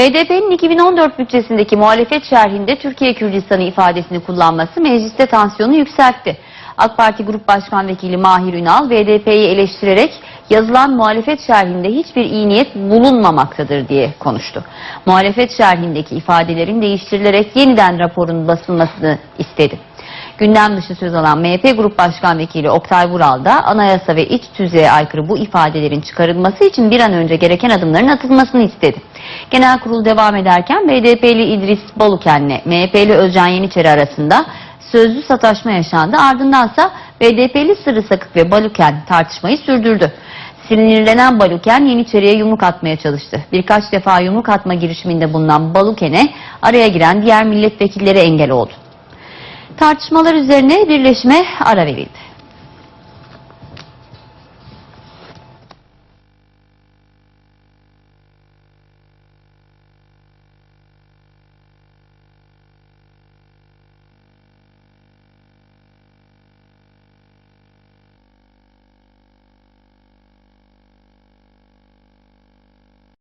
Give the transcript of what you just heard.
HDP'nin 2014 bütçesindeki muhalefet şerhinde Türkiye Kürdistan'ı ifadesini kullanması mecliste tansiyonu yükseltti. AK Parti Grup Başkan Vekili Mahir Ünal, HDP'yi eleştirerek yazılan muhalefet şerhinde hiçbir iyi niyet bulunmamaktadır diye konuştu. Muhalefet şerhindeki ifadelerin değiştirilerek yeniden raporun basılmasını istedi. Gündem dışı söz alan MHP Grup Başkan Vekili Oktay Vural da anayasa ve iç tüzüğe aykırı bu ifadelerin çıkarılması için bir an önce gereken adımların atılmasını istedi. Genel kurul devam ederken BDP'li İdris Baluken'le MHP'li Özcan Yeniçeri arasında sözlü sataşma yaşandı. Ardındansa BDP'li Sırrı Sakık ve Baluken tartışmayı sürdürdü. Sinirlenen Baluken Yeniçeri'ye yumruk atmaya çalıştı. Birkaç defa yumruk atma girişiminde bulunan Baluken'e araya giren diğer milletvekilleri engel oldu. Tartışmalar üzerine birleşme ara verildi.